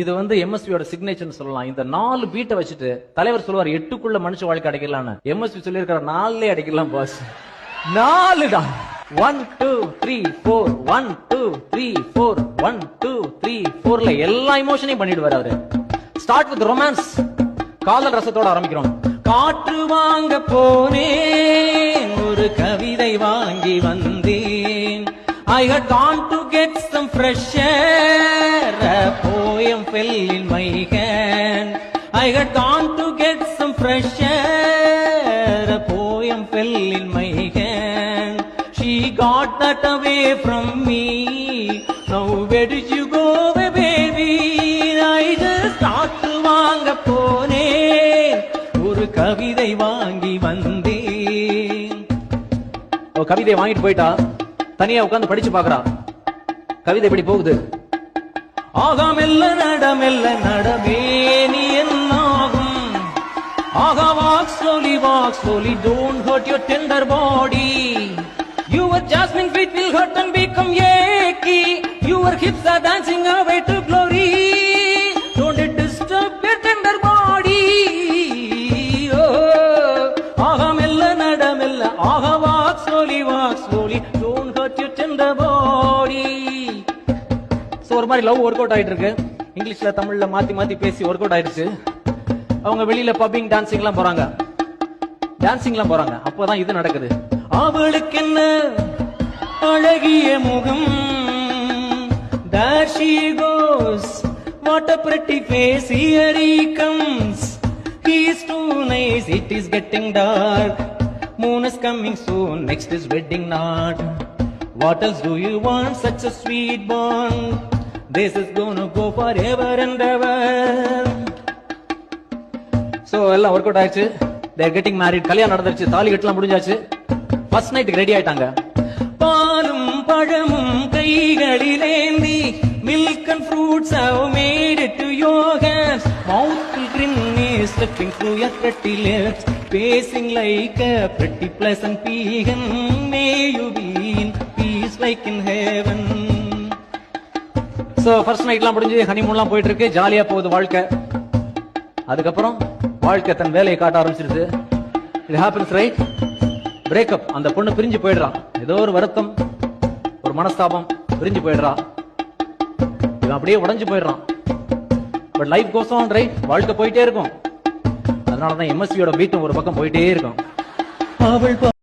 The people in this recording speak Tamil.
இது வந்து எம்எஸ்பியோட சிக்னேச்சர்னு சொல்லலாம். இந்த நாலு பீட்டை வச்சுட்டு தலைவர் சொல்லுவார் எட்டுக்குள்ள மனுஷ வாழ்க்கை அடைக்கலாம்னு. எம்எஸ்பி சொல்லியிருக்கிற நாலுலே அடைக்கலாம் பாஸ் நாலு தான். One two three four one two three four one two three four எல்லா இமோஷனையும் பண்ணிடுவார் அவரு. ஸ்டார்ட் வித் ரொமான்ஸ் காதல் ரசத்தோட ஆரம்பிக்கிறோம். காற்று வாங்க போனே ஒரு கவிதை வாங்கி வந்தேன். I had gone to get some fresh air. A poem fell in my hand. I had gone to get some fresh air. A poem fell in my hand. She got that away from me. Now where did you go, baby? I just காற்று வாங்க போனேன் ஒரு கவிதை வாங்கி வந்தேன் கவிதை வாங்கிட்டு போயிட்டா தனியா உட்காந்து படிச்சு பாக்குறா கவிதை எப்படி போகுது ஆகாமெல்ல நடமெல்ல நடமே நீ என்னாகும் ஆகா walk slowly walk slowly don't hurt your tender body your jasmine feet will hurt and become achy your hips are dancing away to glory don't it disturb your tender body ஆகாமெல்ல நடமெல்ல ஆகா walk slowly walk slowly so ஒரு மாதிரி லவ் ஒர்க் அவுட் ஆயிட்டு இருக்கு இங்கிலீஷ்ல தமிழ்ல மாத்தி மாத்தி பேசி ஒர்க் அவுட் ஆயிடுச்சு அவங்க வெளியில பப்பிங் டான்சிங்லாம் போறாங்க டான்சிங்லாம் போறாங்க அப்போதான் இது நடக்குது அவளுக்கு என்ன அழகிய முகம் there she goes what a pretty face here he comes he is too nice it is getting dark moon is coming soon next is wedding night what else do you want such a sweet bond This is gonna go forever and ever. So எல்லாம் ஒர்க் அவுட் ஆயிடுச்சு தேர் கெட்டிங் மேரிட் கல்யாணம் நடந்துருச்சு தாலி கட்டலாம் முடிஞ்சாச்சு ஃபர்ஸ்ட் நைட்டுக்கு ரெடி ஆயிட்டாங்க பாலும் பழமும் கைகளிலேந்தி milk and fruits how made it to your மவுத்தில் grinning slipping through your pretty lips pacing like a pretty pleasant beacon may you be in peace like in heaven in first நைட்லாம் முடிஞ்சு ஹனிமூன்லாம் போயிட்டு இருக்கு ஜாலியாக போகுது வாழ்க்கை. அதுக்கப்புறம் வாழ்க்கை தன் வேலையை காட்ட ஆரம்பிச்சிருது. இது ஹேப்பன்ஸ் ரைட் பிரேக்கப் அந்த பொண்ணு பிரிஞ்சு போயிடுறான் ஏதோ ஒரு வருத்தம் ஒரு மனஸ்தாபம் பிரிஞ்சு போயிடுறா. இவன் அப்படியே உடஞ்சு போயிடுறான். But life goes on right வாழ்க்கை போயிட்டே இருக்கும். அதனால தான் எம்எஸ்வியோட பீட்டும் ஒரு பக்கம் போயிட்டே இருக்கும். அவள்